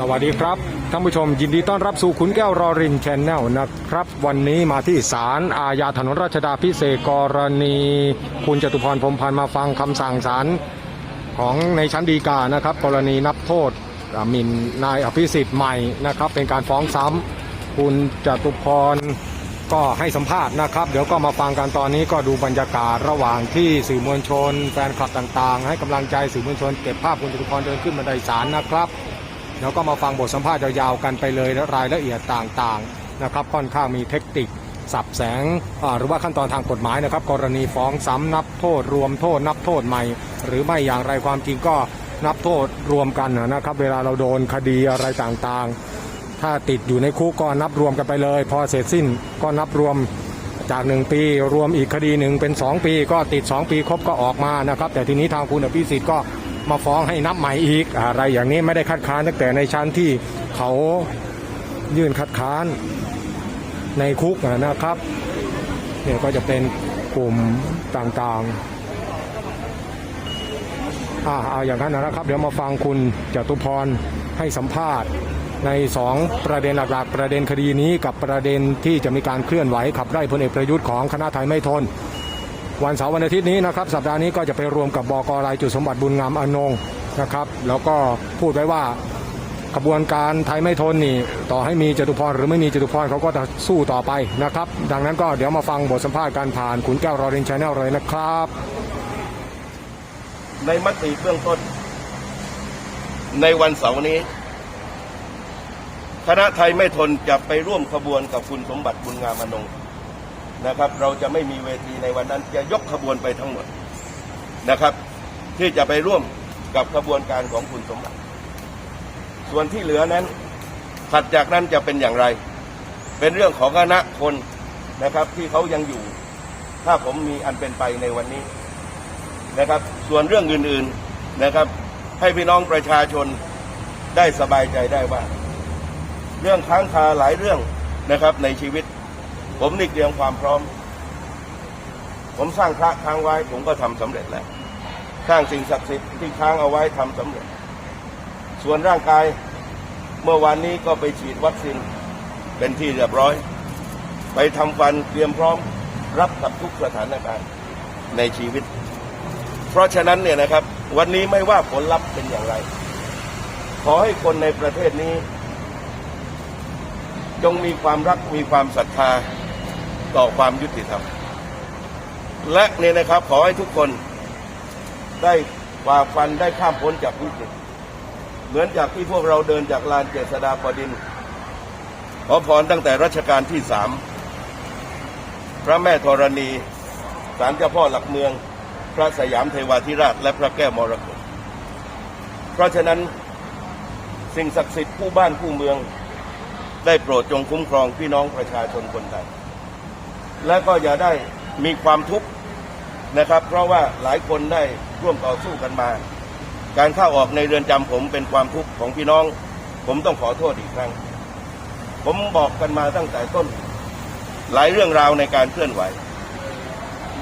สวัสดีครับท่านผู้ชมยินดีต้อนรับสู่ขุนแก้วรอรินแชนแนลนะครับ วันนี้มาที่ศาลอาญาถนนรัชดาพิเศษกรณี คุณจตุพรพรมพันธ์มาฟังคำสั่งศาลของในชั้นฎีกานะครับ กรณีนับโทษอาหมินนายอภิสิทธิ์ใหม่นะครับ เป็นการฟ้องซ้ำคุณจตุพรก็ให้สัมภาษณ์นะครับ เดี๋ยวก็มาฟังกันตอนนี้ก็ดูบรรยากาศระหว่างที่สื่อมวลชน แฟนคลับต่างๆ ให้กำลังใจสื่อมวลชนเก็บภาพคุณจตุพรเดินขึ้นบันไดศาลนะครับ แล้วก็มาฟังบทสัมภาษณ์ยาวๆกันไปเลยรายละเอียดต่างๆนะครับค่อนข้างมีเทคนิคสับแสงหรือว่าขั้นตอนทางกฎหมายนะครับ กรณีฟ้องซ้ำนับโทษรวมโทษนับโทษใหม่ หรือไม่อย่างไรความจริงก็นับโทษรวมกันนะครับ เวลาเราโดนคดีอะไรต่างๆ ถ้าติดอยู่ในคุกก็นับรวมกันไปเลย พอเสร็จสิ้นก็นับรวมจาก 1 ปี รวมอีกคดีหนึ่งเป็น 2 ปี ก็ติด 2 ปีครบก็ออกมานะครับ แต่ทีนี้ทางคุณอภิสิทธิ์ก็ มาฟ้องให้นับใหม่อีกอะไรอย่างนี้ไม่ได้คัดค้านตั้งแต่ในชั้นที่เขายื่นคัดค้านในคุกนะครับเนี่ยก็จะเป็นกลุ่มต่างๆอ่าเอาอย่างนั้นนะครับ เดี๋ยวมาฟังคุณจตุพรให้สัมภาษณ์ใน 2 ประเด็นหลักๆ ประเด็นคดีนี้กับประเด็นที่จะมีการเคลื่อนไหวขับไล่พลเอกประยุทธ์ของคณะไทยไม่ทน วันเสาร์วันอาทิตย์นี้นะครับสัปดาห์นี้ก็จะไปรวมกับบกรายจุดสมบัติบุญงามอนงนะครับแล้วก็พูดไว้ว่าขบวนการไทยไม่ทนนี่ต่อให้มีจตุพรหรือไม่มีจตุพรเขาก็จะสู้ต่อไปนะครับ ดังนั้นก็เดี๋ยวมาฟังบทสัมภาษณ์การผ่านขุนแก้วรอรินชาแนลเลยนะครับ ในมติเบื้องต้น ในวันเสาร์นี้คณะไทยไม่ทนจะไปร่วมขบวนกับคุณสมบัติบุญงามอนง์ นะครับ เราจะไม่มีเวทีในวันนั้นจะยกขบวนไปทั้งหมดนะครับ ที่จะไปร่วมกับขบวนการของคุณสมบัติ ส่วนที่เหลือนั้นถัดจากนั้นจะเป็นอย่างไร เป็นเรื่องของคณะคนนะครับที่เขายังอยู่ ถ้าผมมีอันเป็นไปในวันนี้นะครับ ส่วนเรื่องอื่นๆนะครับ ให้พี่น้องประชาชนได้สบายใจได้ว่า เรื่องค้างคาหลายเรื่องนะครับในชีวิต ผมนี่เตรียมความพร้อม ผมสร้างพระค้างไว้ ผมก็ทำสำเร็จแล้ว สร้างสิ่งศักดิ์สิทธิ์ที่ค้างเอาไว้ทำสำเร็จ ส่วนร่างกายเมื่อวานนี้ก็ไปฉีดวัคซีนเป็นที่เรียบร้อย ไปทำฟันเตรียมพร้อมรับกับทุกสถานการณ์ในชีวิต เพราะฉะนั้นเนี่ยนะครับ วันนี้ไม่ว่าผลลัพธ์เป็นอย่างไร ขอให้คนในประเทศนี้ จงมีความรักมีความศรัทธา ต่อความยุติธรรม และเนี่ยนะครับขอให้ทุกคนได้ฝ่าฟันได้ข้ามพ้นจากวิกฤตเหมือนจากที่พวกเราเดินจากลานเจษฎาบดิน ขอพรตั้งแต่รัชกาลที่สามพระแม่ธรณีศาลเจ้าพ่อหลักเมือง พระสยามเทวาธิราช และพระแก้วมรกตเพราะฉะนั้นสิ่งศักดิ์สิทธิ์ผู้บ้านผู้เมือง ได้โปรดจงคุ้มครองพี่น้องประชาชนคนไทย และก็อย่าได้มีความทุกข์นะครับ เพราะว่าหลายคนได้ร่วมต่อสู้กันมา การเข้าออกในเรือนจำผมเป็นความทุกข์ของพี่น้อง ผมต้องขอโทษอีกครั้ง ผมบอกกันมาตั้งแต่ต้น หลายเรื่องราวในการเคลื่อนไหว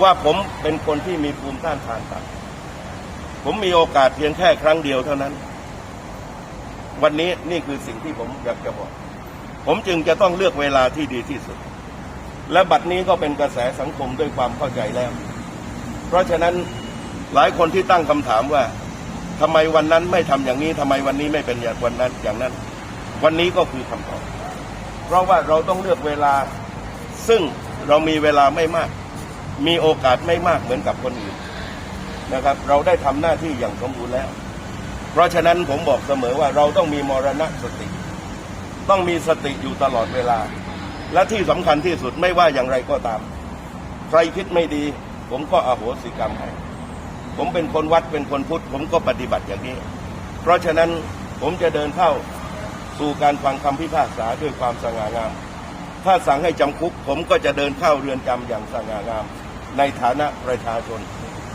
ว่าผมเป็นคนที่มีภูมิต้านทานต่ำผมมีโอกาสเพียงแค่ครั้งเดียวเท่านั้น วันนี้นี่คือสิ่งที่ผมอยากจะบอก ผมจึงจะต้องเลือกเวลาที่ดีที่สุด และบัดนี้ก็เป็นกระแสสังคมด้วยความเข้าใจแล้ว เพราะฉะนั้นหลายคนที่ตั้งคำถามว่าทำไมวันนั้นไม่ทำอย่างนี้ทำไมวันนี้ไม่เป็นอย่างวันนั้นอย่างนั้น วันนี้ก็คือคำตอบ เพราะว่าเราต้องเลือกเวลา ซึ่งเรามีเวลาไม่มาก มีโอกาสไม่มากเหมือนกับคนอื่นนะครับ เราได้ทำหน้าที่อย่างสมบูรณ์แล้ว เพราะฉะนั้นผมบอกเสมอว่าเราต้องมีมรณะสติ ต้องมีสติอยู่ตลอดเวลา และที่สำคัญที่สุดไม่ว่าอย่างไรก็ตาม ใครคิดไม่ดี ผมก็อโหสิกรรมให้ผมเป็นคนวัดเป็นคนพุทธ ผมก็ปฏิบัติอย่างนี้ เพราะฉะนั้นผมจะเดินเข้าสู่การฟังคำพิพากษาด้วยความสง่างาม ถ้าสั่งให้จำคุก ผมก็จะเดินเข้าเรือนจำอย่างสง่างาม ในฐานะประชาชน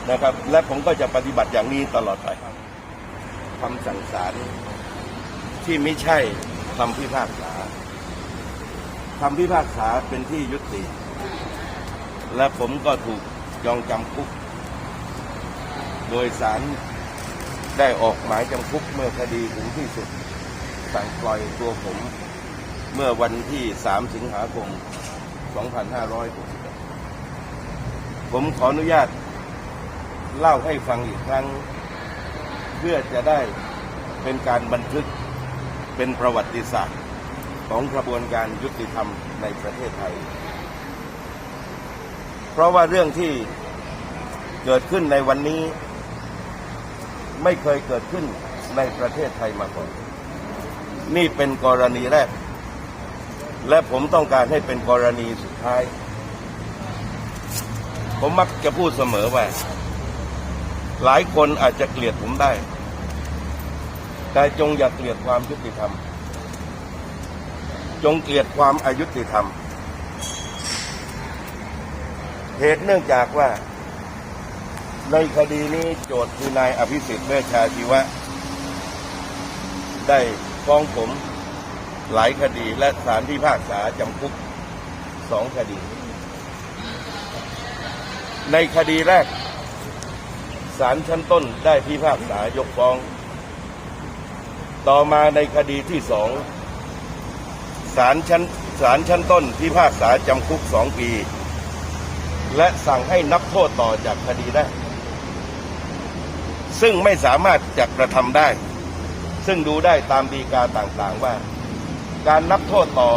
นะครับ และผมก็จะปฏิบัติอย่างนี้ตลอดไปคำสั่งศาลที่ไม่ใช่คำพิพากษา คำพิพากษาเป็นที่ยุติ และผมก็ถูกยองจำคุก โดยศาลได้ออกหมายจำคุกเมื่อคดีถึงที่สุด สั่งปล่อยตัวผมเมื่อวันที่ 3 สิงหาคม 2561 ผมขออนุญาตเล่าให้ฟังอีกครั้ง เพื่อจะได้เป็นการบันทึกเป็นประวัติศาสตร์ ของกระบวนการยุติธรรมในประเทศไทย เพราะว่าเรื่องที่เกิดขึ้นในวันนี้ ไม่เคยเกิดขึ้นในประเทศไทยมาก่อน นี่เป็นกรณีแรก และผมต้องการให้เป็นกรณีสุดท้าย ผมมักจะพูดเสมอว่า หลายคนอาจจะเกลียดผมได้ แต่จงอย่าเกลียดความยุติธรรม จงเกลียดความอายุติธรรม เหตุเนื่องจากว่า ในคดีนี้โจทย์คือนายอภิสิทธิ์เวชชาชีวะ ได้ฟ้องผมหลายคดีและศาลพิพากษาจำคุกสองคดี ในคดีแรกศาลชั้นต้นได้พิพากษายกฟ้อง ต่อมาในคดีที่สอง ศาลชั้นศาลชั้นต้นพิพากษาจำคุกสองปี และสั่งให้นับโทษต่อจากคดีแรกซึ่งไม่สามารถจะกระทำได้ ซึ่งดูได้ตามดีกาต่างๆว่า การนับโทษต่อ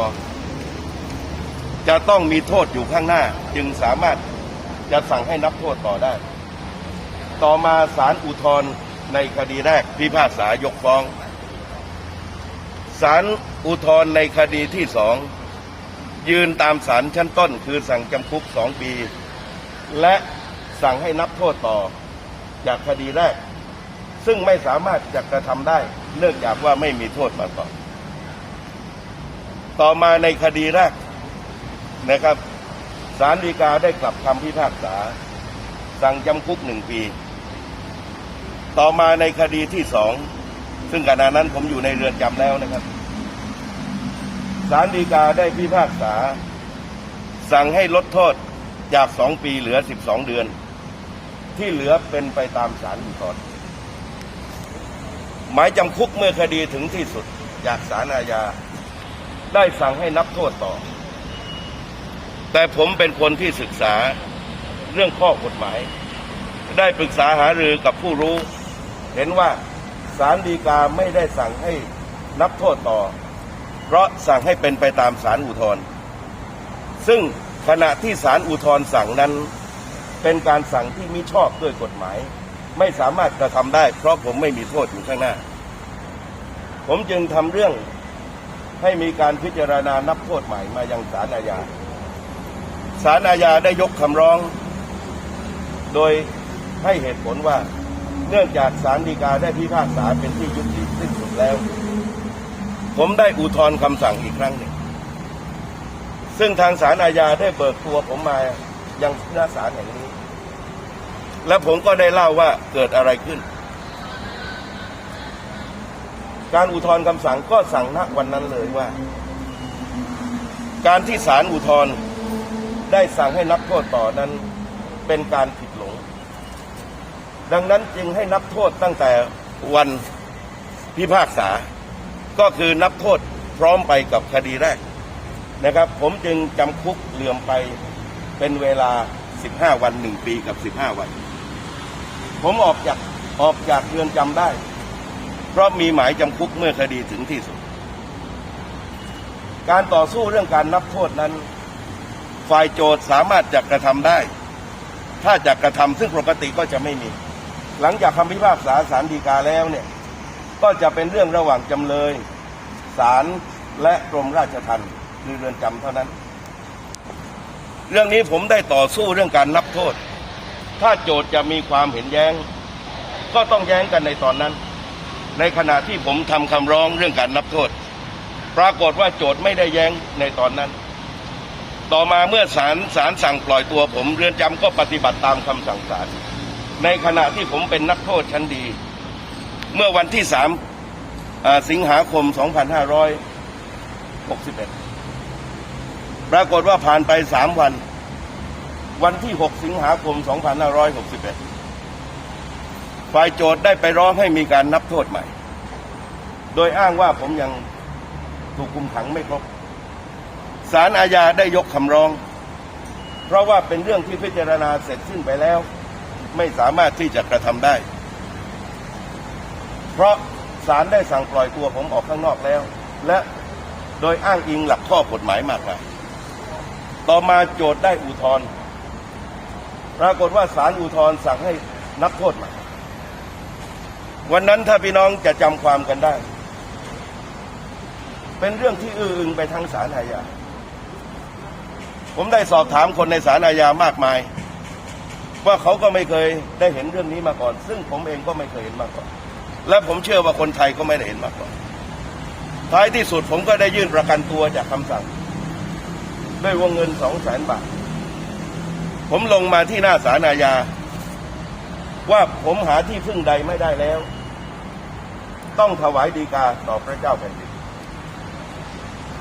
จะต้องมีโทษอยู่ข้างหน้า จึงสามารถจะสั่งให้นับโทษต่อได้ ต่อมาศาลอุทธรณ์ในคดีแรกพิพากษายกฟ้อง ศาลอุทธรณ์ในคดีที่สองยืนตามศาลชั้นต้น คือสั่งจำคุกสองปี และสั่งให้นับโทษต่อจากคดีแรก ซึ่งไม่สามารถจะกระทำได้ เนื่องจากว่าไม่มีโทษมาก่อนต่อมาในคดีแรกนะครับศาลฎีกาได้กลับคำพิพากษา สั่งจำคุกหนึ่งปี ต่อมาในคดีที่สอง ซึ่งขณะนั้นผมอยู่ในเรือนจำแล้วนะครับศาลฎีกาได้พิพากษา สั่งให้ลดโทษจากสองปีเหลือสิบสองเดือน ที่เหลือเป็นไปตามศาลอุทธรณ์หมายจำคุกเมื่อคดีถึงที่สุดจากศาลอาญา ได้สั่งให้นับโทษต่อ แต่ผมเป็นคนที่ศึกษาเรื่องข้อกฎหมาย ได้ปรึกษาหารือกับผู้รู้ เห็นว่า ศาลฎีกาไม่ได้สั่งให้นับโทษต่อ เพราะสั่งให้เป็นไปตามศาลอุทธรณ์ซึ่งขณะที่ศาลอุทธรณ์สั่งนั้น เป็นการสั่งที่มิชอบด้วยกฎหมาย ไม่สามารถกระทำได้ เพราะผมไม่มีโทษอยู่ข้างหน้า ผมจึงทำเรื่องให้มีการพิจารณานับโทษใหม่มายังศาลอาญาศาลอาญาได้ยกคำร้อง โดยให้เหตุผลว่า เนื่องจากศาลฎีกาได้พิพากษาเป็นที่ยุติสิ้นสุดแล้ว ผมได้อุทธรณ์คำสั่งอีกครั้งหนึ่ง ซึ่งทางศาลอาญาได้เบิกตัวผมมายังหน้าศาลแห่งนี้ และผมก็ได้เล่าว่าเกิดอะไรขึ้น การอุทธรณ์คำสั่งก็สั่งณวันนั้นเลยว่า การที่ศาลอุทธรณ์ได้สั่งให้นับโทษต่อนั้นเป็นการ ดังนั้นจึงให้นับโทษตั้งแต่วันพิพากษา ก็คือนับโทษพร้อมไปกับคดีแรกนะครับ ผมจึงจำคุกเหลื่อมไปเป็นเวลา 15 วัน 1 ปีกับ 15 วัน ผมออกจากออกจากเรือนจำได้ เพราะมีหมายจำคุกเมื่อคดีถึงที่สุด การต่อสู้เรื่องการนับโทษนั้น ฝ่ายโจทย์สามารถจะกระทำได้ ถ้าจะกระทำซึ่งปกติก็จะไม่มี หลังจากคำพิพากษาศาลฎีกาแล้วเนี่ยก็จะเป็นเรื่องระหว่างจำเลยศาลและกรมราชทัณฑ์คือเรือนจำเท่านั้น เรื่องนี้ผมได้ต่อสู้เรื่องการนับโทษ ถ้าโจทย์จะมีความเห็นแย้ง ก็ต้องแย้งกันในตอนนั้น ในขณะที่ผมทำคำร้องเรื่องการนับโทษ ปรากฏว่าโจทย์ไม่ได้แย้งในตอนนั้น ต่อมาเมื่อศาลศาลสั่งปล่อยตัวผม เรือนจำก็ปฏิบัติตามคำสั่งศาล ในขณะที่ผมเป็นนักโทษชั้นดี เมื่อวันที่สามสิงหาคม 2561 ปรากฏว่าผ่านไปสามวัน วันที่ 6 สิงหาคม 2561 ฝ่ายโจทย์ได้ไปร้องให้มีการนับโทษใหม่ โดยอ้างว่าผมยังถูกคุมขังไม่ครบศาลอาญาได้ยกคำร้อง เพราะว่าเป็นเรื่องที่พิจารณาเสร็จสิ้นไปแล้ว ไม่สามารถที่จะกระทำได้ เพราะศาลได้สั่งปล่อยตัวผมออกข้างนอกแล้ว และโดยอ้างอิงหลักข้อกฎหมายมากมายต่อมาโจทย์ได้อุทธรณ์ปรากฏว่าศาลอุทธรณ์สั่งให้นับโทษใหม่วันนั้นถ้าพี่น้องจะจำความกันได้ เป็นเรื่องที่อื้ออึงไปทางศาลอาญาผมได้สอบถามคนในศาลอาญามากมาย ว่าเขาก็ไม่เคยได้เห็นเรื่องนี้มาก่อน ซึ่งผมเองก็ไม่เคยเห็นมาก่อน และผมเชื่อว่าคนไทยก็ไม่ได้เห็นมาก่อน ท้ายที่สุดผมก็ได้ยื่นประกันตัวจากคำสั่ง ด้วยวงเงินสองแสนบาท ผมลงมาที่หน้าศาลอาญา ว่าผมหาที่พึ่งใดไม่ได้แล้ว ต้องถวายดีกาต่อพระเจ้าแผ่นดิน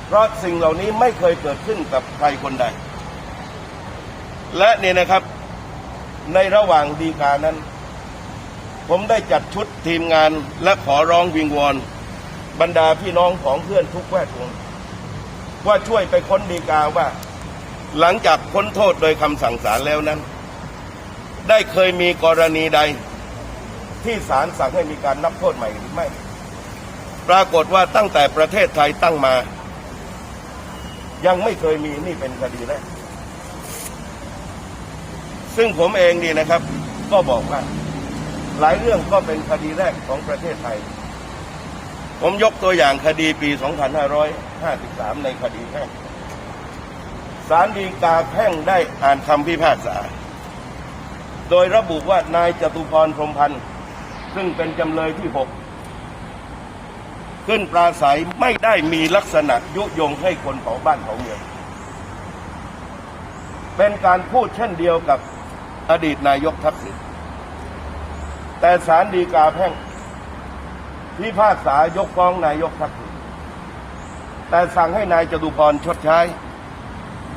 เพราะสิ่งเหล่านี้ไม่เคยเกิดขึ้นกับใครคนใด และเนี่ยนะครับ ในระหว่างดีกานั้น ผมได้จัดชุดทีมงานและขอร้องวิงวอน บรรดาพี่น้องของเพื่อนทุกแวดวงว่าช่วยไปค้นดีกาว่า หลังจากพ้นโทษโดยคำสั่งศาลแล้วนั้น ได้เคยมีกรณีใด ที่ศาลสั่งให้มีการนับโทษใหม่หรือไม่ ปรากฏว่าตั้งแต่ประเทศไทยตั้งมา ยังไม่เคยมีนี่เป็นคดีแรก ซึ่งผมเองนี่นะครับ ก็บอกว่า หลายเรื่องก็เป็นคดีแรกของประเทศไทย ผมยกตัวอย่างคดีปี 2553 ในคดีแพ่งศาลฎีกาแพ่งได้อ่านคำพิพากษา โดยระบุว่านายจตุพรพรมพันธ์ซึ่งเป็นจำเลยที่ 6 ขึ้นปราศัยไม่ได้มีลักษณะยุยงให้คนเผาบ้านเผาเมืองเป็นการพูดเช่นเดียวกับ อดีตนายกทักษิณแต่ศาลฎีกาแพ่งพิพากษายกฟ้องนายกทักษิณแต่สั่งให้นายจตุพรชดใช้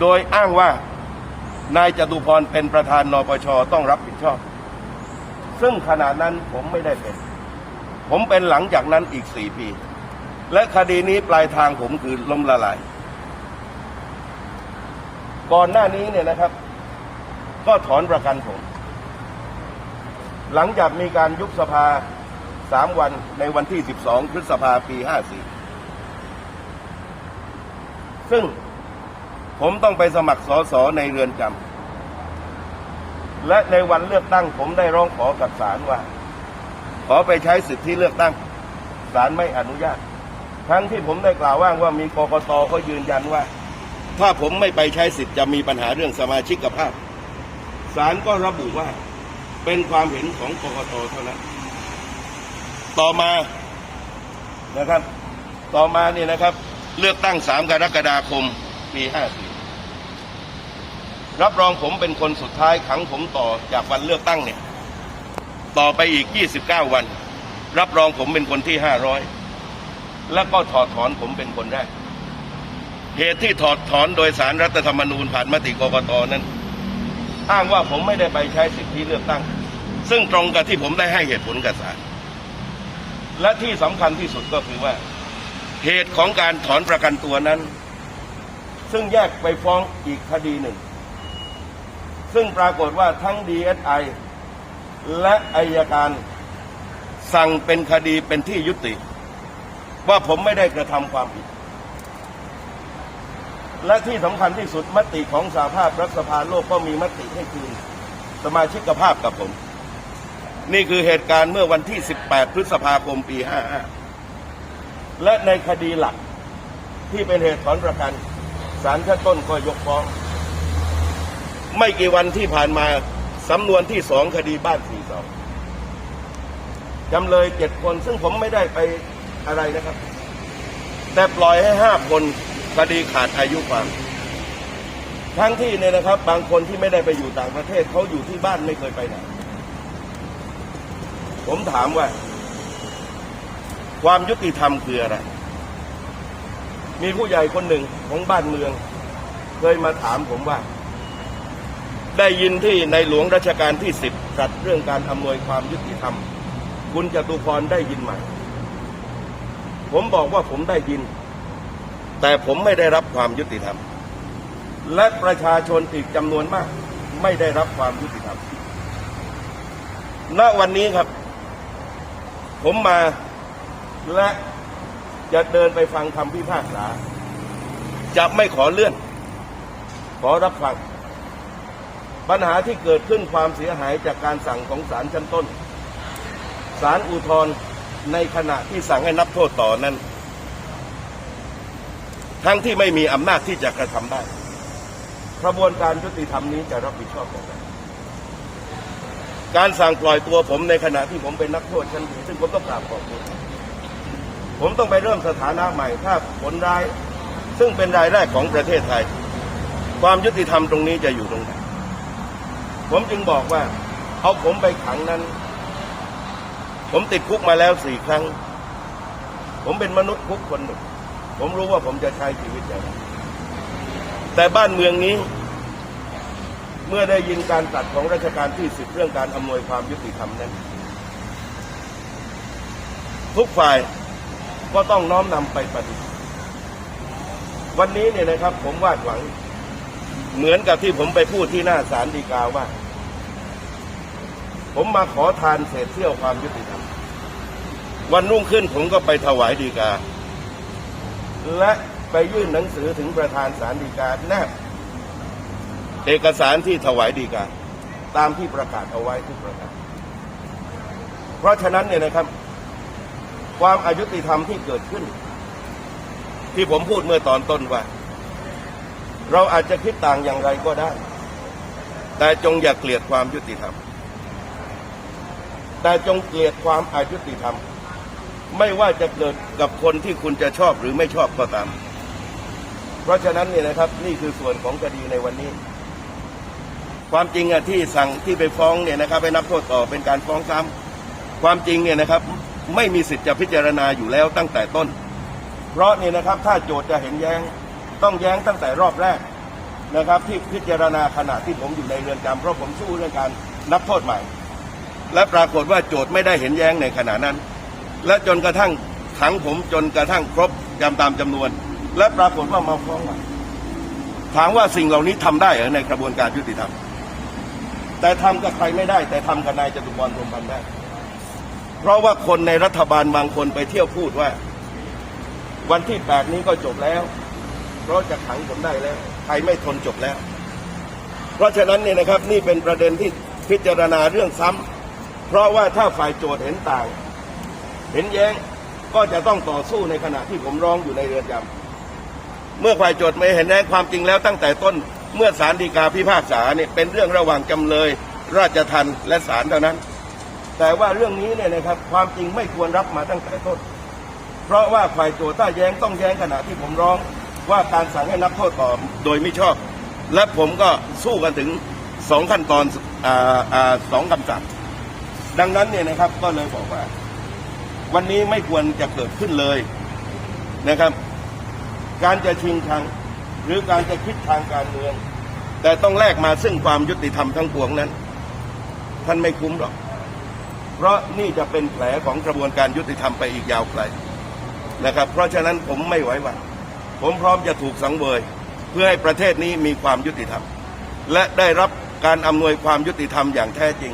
โดยอ้างว่านายจตุพรเป็นประธานนปชต้องรับผิดชอบ ซึ่งขณะนั้นผมไม่ได้เป็น ผมเป็นหลังจากนั้นอีกสี่ปี และคดีนี้ปลายทางผมคือล้มละลาย ก่อนหน้านี้เนี่ยนะครับ ก็ถอนประกันผม หลังจากมีการยุบสภาสามวันในวันที่ 12 พฤษภาปี 54 ซึ่งผมต้องไปสมัครสอสอในเรือนจำและในวันเลือกตั้งผมได้ร้องขอกับศาลว่า ขอไปใช้สิทธิเลือกตั้งศาลไม่อนุญาต ทั้งที่ผมได้กล่าวว่างว่ามีกกตเขายืนยันว่า ถ้าผมไม่ไปใช้สิทธิ์จะมีปัญหาเรื่องสมาชิกภาพ ศาลก็ระบุว่าเป็นความเห็นของกกตเท่านั้น ต่อมานะครับ ต่อมาเนี่ยนะครับ เลือกตั้ง3กรกฎาคมปี54รับรองผมเป็นคนสุดท้ายขังผมต่อจากวันเลือกตั้งเนี่ย ต่อไปอีก29วัน รับรองผมเป็นคนที่500แล้วก็ถอดถอนผมเป็นคนแรกเหตุที่ถอดถอนโดยสารรัฐธรรมนูญผ่านมติกกตนั้น อ้างว่าผมไม่ได้ไปใช้สิทธิเลือกตั้ง ซึ่งตรงกับที่ผมได้ให้เหตุผลกับศาลและที่สำคัญที่สุดก็คือว่า เหตุของการถอนประกันตัวนั้น ซึ่งแยกไปฟ้องอีกคดีหนึ่ง ซึ่งปรากฏว่าทั้ง DSI และอายการสั่งเป็นคดีเป็นที่ยุติ ว่าผมไม่ได้กระทำความผิด และที่สำคัญที่สุดมติของสหภาพรัฐสภาโลกก็มีมติให้คืนสมาชิกภาพกับผม นี่คือเหตุการณ์เมื่อวันที่ 18 พฤษภาคมปี 55 และในคดีหลักที่เป็นเหตุถอนประกันศาลชั้นต้นก็ยกฟ้อง ไม่กี่วันที่ผ่านมาสำนวนที่สองคดีบ้านสี่สองจำเลยเจ็ดคนซึ่งผมไม่ได้ไปอะไรนะครับ แต่ปล่อยให้ห้าคน คดีขาดอายุความทั้งที่เนี่ยนะครับ บางคนที่ไม่ได้ไปอยู่ต่างประเทศเขาอยู่ที่บ้านไม่เคยไปไหนผมถามว่า ความยุติธรรมคืออะไร มีผู้ใหญ่คนหนึ่งของบ้านเมือง เคยมาถามผมว่า ได้ยินที่ในหลวงรัชกาลที่สิบตรัสเรื่องการอำนวยความยุติธรรม คุณจตุพรได้ยินไหมผมบอกว่าผมได้ยิน แต่ผมไม่ได้รับความยุติธรรม และประชาชนอีกจำนวนมาก ไม่ได้รับความยุติธรรม ณ วันนี้ครับ ผมมาและจะเดินไปฟังคำพิพากษา จะไม่ขอเลื่อน ขอรับฟัง ปัญหาที่เกิดขึ้นความเสียหายจากการสั่งของศาลชั้นต้น ศาลอุทธรณ์ในขณะที่สั่งให้นับโทษต่อนั้น ทั้งที่ไม่มีอำนาจที่จะกระทำได้ กระบวนการยุติธรรมนี้จะรับผิดชอบอย่างไรการสั่งปล่อยตัวผมในขณะที่ผมเป็นนักโทษชั้นดีซึ่งผมต้องกราบขอบคุณผมต้องไปเริ่มสถานะใหม่ ถ้าผลร้าย ซึ่งเป็นรายแรกของประเทศไทย ความยุติธรรมตรงนี้จะอยู่ตรงไหนผมจึงบอกว่า เอาผมไปขังนั้น ผมติดคุกมาแล้วสี่ครั้ง ผมเป็นมนุษย์คุกคนหนึ่ง ผมรู้ว่าผมจะใช้ชีวิตอย่างไรแต่บ้านเมืองนี้ เมื่อได้ยินการตัดของราชการที่สิบเรื่องการอำนวยความยุติธรรมนั้น ทุกฝ่ายก็ต้องน้อมนำไปปฏิบัติวันนี้เนี่ยนะครับ ผมวาดหวัง เหมือนกับที่ผมไปพูดที่หน้าศาลฎีกาว่า ผมมาขอทานเศษเสี้ยวความยุติธรรมวันรุ่งขึ้นผมก็ไปถวายฎีกา และไปยื่นหนังสือถึงประธานศาลฎีกาแนบเอกสารที่ถวายฎีกาตามที่ประกาศเอาไว้ทุกประการเพราะฉะนั้นเนี่ยนะครับ ความอายุติธรรมที่เกิดขึ้น ที่ผมพูดเมื่อตอนต้นว่า เราอาจจะคิดต่างอย่างไรก็ได้ แต่จงอย่าเกลียดความยุติธรรม แต่จงเกลียดความอายุติธรรม ไม่ว่าจะเกิดกับคนที่คุณจะชอบหรือไม่ชอบก็ตาม เพราะฉะนั้นเนี่ยนะครับนี่คือส่วนของคดีในวันนี้ ความจริงอะที่สั่งที่ไปฟ้องเนี่ยนะครับไปนับโทษต่อเป็นการฟ้องซ้ำความจริงเนี่ยนะครับ ไม่มีสิทธิ์จะพิจารณาอยู่แล้วตั้งแต่ต้น เพราะนี่นะครับถ้าโจทย์จะเห็นแย้งต้องแย้งตั้งแต่รอบแรกนะครับ ที่พิจารณาขณะที่ผมอยู่ในเรือนจำเพราะผมสู้เรื่องการนับโทษใหม่ และปรากฏว่าโจทย์ไม่ได้เห็นแย้งในขณะนั้น และจนกระทั่งขังผมจนกระทั่งครบจำตามจำนวน และปรากฏว่ามาฟ้องใหม่ถามว่าสิ่งเหล่านี้ทำได้หรือในกระบวนการยุติธรรม แต่ทำกับใครไม่ได้ แต่ทำกับนายจตุพรพรมพันธ์ได้ เพราะว่าคนในรัฐบาลบางคนไปเที่ยวพูดว่า วันที่แปดนี้ก็จบแล้ว เพราะจะขังผมได้แล้วใครไม่ทนจบแล้ว เพราะฉะนั้นเนี่ยนะครับนี่เป็นประเด็นที่พิจารณาเรื่องซ้ำเพราะว่าถ้าฝ่ายโจทย์เห็นต่าง เห็นแย้งก็จะต้องต่อสู้ในขณะที่ผมร้องอยู่ในเรือนจำเมื่อฝ่ายโจทย์ไม่เห็นแย้งความจริงแล้วตั้งแต่ต้นเมื่อศาลฎีกาพิพากษาเนี่ยเป็นเรื่องระหว่างจำเลย ราชทัณฑ์และศาลเท่านั้น แต่ว่าเรื่องนี้เนี่ยนะครับความจริงไม่ควรรับมาตั้งแต่ต้น เพราะว่าฝ่ายโจทย์ถ้าแย้งต้องแย้งขณะที่ผมร้องว่าการสั่งให้นับโทษต่อโดยไม่ชอบ และผมก็สู้กันถึงสองขั้นตอนออสองคำสั่งดังนั้นเนี่ยนะครับก็เลยบอกว่า วันนี้ไม่ควรจะเกิดขึ้นเลยนะครับ การจะชิงทางหรือการจะคิดทางการเมือง แต่ต้องแลกมาซึ่งความยุติธรรมทั้งปวงนั้น ท่านไม่คุ้มหรอก เพราะนี่จะเป็นแผลของกระบวนการยุติธรรมไปอีกยาวไกลนะครับ เพราะฉะนั้นผมไม่ไหวหวันผมพร้อมจะถูกสังเวย เพื่อให้ประเทศนี้มีความยุติธรรม และได้รับการอำนวยความยุติธรรมอย่างแท้จริง